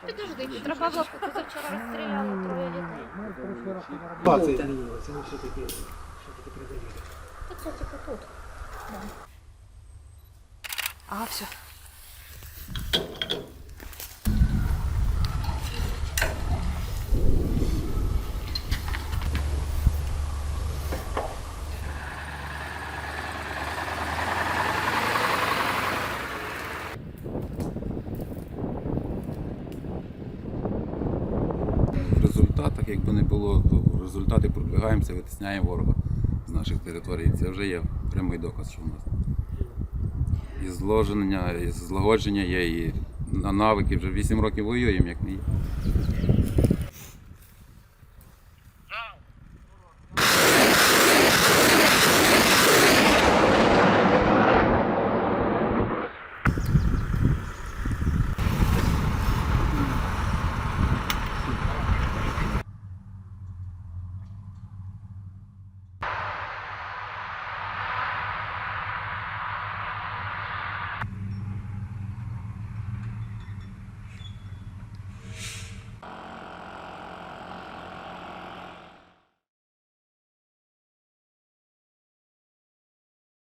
Підожди, треба було позавчора розстріляли троє людей. А, це змінилося, вони все-таки все-таки придавили. Та це тільки тут. Ага, все. В результатах, якби не було, то результати продвигаємося, витісняємо ворога з наших територій. Це вже є прямий доказ, що в нас. І зложення, і злагодження є, і на навики вже 8 років воюємо, як не є.